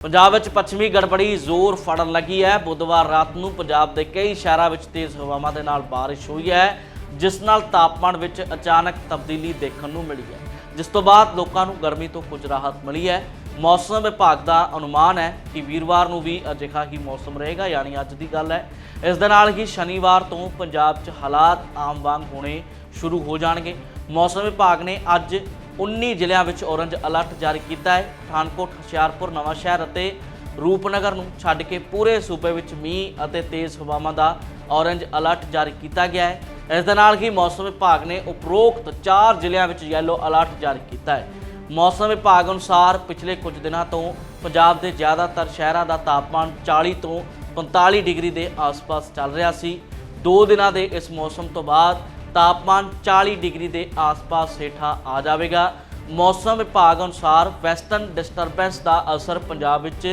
ਪੰਜਾਬ ਵਿੱਚ ਪੱਛਮੀ ਗੜਬੜੀ ਜ਼ੋਰ ਫੜਨ ਲੱਗੀ ਹੈ। ਬੁੱਧਵਾਰ ਰਾਤ ਨੂੰ ਪੰਜਾਬ ਦੇ ਕਈ ਸ਼ਹਿਰਾਂ ਵਿੱਚ ਤੇਜ਼ ਹਵਾਵਾਂ ਦੇ ਨਾਲ ਬਾਰਿਸ਼ ਹੋਈ ਹੈ, ਜਿਸ ਨਾਲ ਤਾਪਮਾਨ ਵਿੱਚ ਅਚਾਨਕ ਤਬਦੀਲੀ ਦੇਖਣ ਨੂੰ ਮਿਲੀ ਹੈ। ਜਿਸ ਤੋਂ ਬਾਅਦ ਲੋਕਾਂ ਨੂੰ ਗਰਮੀ ਤੋਂ ਕੁਝ ਰਾਹਤ ਮਿਲੀ ਹੈ। ਮੌਸਮ ਵਿਭਾਗ ਦਾ ਅਨੁਮਾਨ ਹੈ ਕਿ ਵੀਰਵਾਰ ਨੂੰ ਵੀ ਅਜਿਹਾ ਹੀ ਮੌਸਮ ਰਹੇਗਾ, ਯਾਨੀ ਅੱਜ ਦੀ ਗੱਲ ਹੈ। ਇਸ ਦੇ ਨਾਲ ਹੀ ਸ਼ਨੀਵਾਰ ਤੋਂ ਪੰਜਾਬ 'ਚ ਹਾਲਾਤ ਆਮ ਵਾਂਗ ਹੋਣੇ ਸ਼ੁਰੂ ਹੋ ਜਾਣਗੇ। ਮੌਸਮ ਵਿਭਾਗ ਨੇ ਅੱਜ 19 ਜ਼ਿਲ੍ਹਿਆਂ ਵਿੱਚ ਔਰੰਜ ਅਲਰਟ ਜਾਰੀ ਕੀਤਾ ਹੈ। ਪਠਾਨਕੋਟ, ਹੁਸ਼ਿਆਰਪੁਰ ਨਵਾਂਸ਼ਹਿਰ ਅਤੇ ਰੂਪਨਗਰ ਨੂੰ ਛੱਡ ਕੇ ਪੂਰੇ ਸੂਬੇ ਵਿੱਚ ਮੀਂਹ ਅਤੇ ਤੇਜ਼ ਹਵਾਵਾਂ ਦਾ ਔਰੰਜ ਅਲਰਟ ਜਾਰੀ ਕੀਤਾ ਗਿਆ ਹੈ। ਇਸ ਦੇ ਨਾਲ ਹੀ ਮੌਸਮ ਵਿਭਾਗ ਨੇ ਉਪਰੋਕਤ 4 ਜ਼ਿਲ੍ਹਿਆਂ ਵਿੱਚ ਯੈਲੋ ਅਲਰਟ ਜਾਰੀ ਕੀਤਾ ਹੈ। ਮੌਸਮ ਵਿਭਾਗ ਅਨੁਸਾਰ ਪਿਛਲੇ ਕੁਝ ਦਿਨਾਂ ਤੋਂ ਪੰਜਾਬ ਦੇ ਜ਼ਿਆਦਾਤਰ ਸ਼ਹਿਰਾਂ ਦਾ ਤਾਪਮਾਨ 40 ਤੋਂ 45 ਡਿਗਰੀ ਦੇ ਆਸ-ਪਾਸ ਚੱਲ ਰਿਹਾ ਸੀ। ਦੋ ਦਿਨਾਂ ਦੇ ਇਸ ਮੌਸਮ ਤੋਂ ਬਾਅਦ ਤਾਪਮਾਨ 40 ਡਿਗਰੀ ਦੇ ਆਸ-ਪਾਸ ਹੇਠਾਂ ਆ ਜਾਵੇਗਾ। ਮੌਸਮ ਵਿਭਾਗ ਅਨੁਸਾਰ ਵੈਸਟਰਨ ਡਿਸਟਰਬੈਂਸ ਦਾ ਅਸਰ ਪੰਜਾਬ ਵਿੱਚ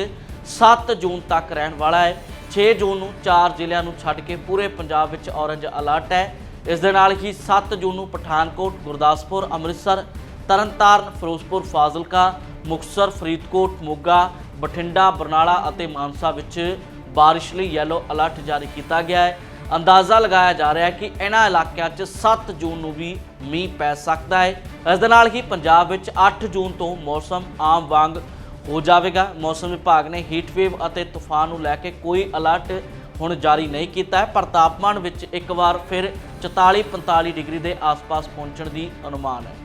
7 ਜੂਨ ਤੱਕ ਰਹਿਣ ਵਾਲਾ ਹੈ। 6 ਜੂਨ ਨੂੰ 4 ਜ਼ਿਲ੍ਹਿਆਂ ਨੂੰ ਛੱਡ ਕੇ ਪੂਰੇ ਪੰਜਾਬ ਵਿੱਚ ਔਰੰਜ ਅਲਰਟ ਹੈ। ਇਸ ਦੇ ਨਾਲ ਹੀ 7 ਜੂਨ ਨੂੰ ਪਠਾਨਕੋਟ, ਗੁਰਦਾਸਪੁਰ, ਅੰਮ੍ਰਿਤਸਰ, ਤਰਨਤਾਰਨ, ਫਿਰੋਜ਼ਪੁਰ, ਫਾਜ਼ਿਲਕਾ, ਮੁਕਤਸਰ, ਫਰੀਦਕੋਟ, ਮੋਗਾ, ਬਠਿੰਡਾ, ਬਰਨਾਲਾ ਅਤੇ ਮਾਨਸਾ ਵਿੱਚ ਬਾਰਿਸ਼ ਲਈ ਯੈਲੋ ਅਲਰਟ ਜਾਰੀ ਕੀਤਾ ਗਿਆ ਹੈ। ਅੰਦਾਜ਼ਾ ਲਗਾਇਆ ਜਾ ਰਿਹਾ ਹੈ ਕਿ ਇਹਨਾਂ ਇਲਾਕਿਆਂ 'ਚ 7 ਜੂਨ ਨੂੰ ਵੀ ਮੀਂਹ ਪੈ ਸਕਦਾ ਹੈ। ਇਸ ਦੇ ਨਾਲ ਹੀ ਪੰਜਾਬ ਵਿੱਚ 8 ਜੂਨ ਤੋਂ ਮੌਸਮ ਆਮ ਵਾਂਗ ਹੋ ਜਾਵੇਗਾ। ਮੌਸਮ ਵਿਭਾਗ ਨੇ ਹੀਟ ਵੇਵ ਅਤੇ ਤੂਫਾਨ ਨੂੰ ਲੈ ਕੇ ਕੋਈ ਅਲਰਟ ਹੁਣ ਜਾਰੀ ਨਹੀਂ ਕੀਤਾ ਹੈ, ਪਰ ਤਾਪਮਾਨ ਵਿੱਚ ਇੱਕ ਵਾਰ ਫਿਰ 44-45 ਡਿਗਰੀ ਦੇ ਆਸ-ਪਾਸ ਪਹੁੰਚਣ ਦੀ ਅਨੁਮਾਨ ਹੈ।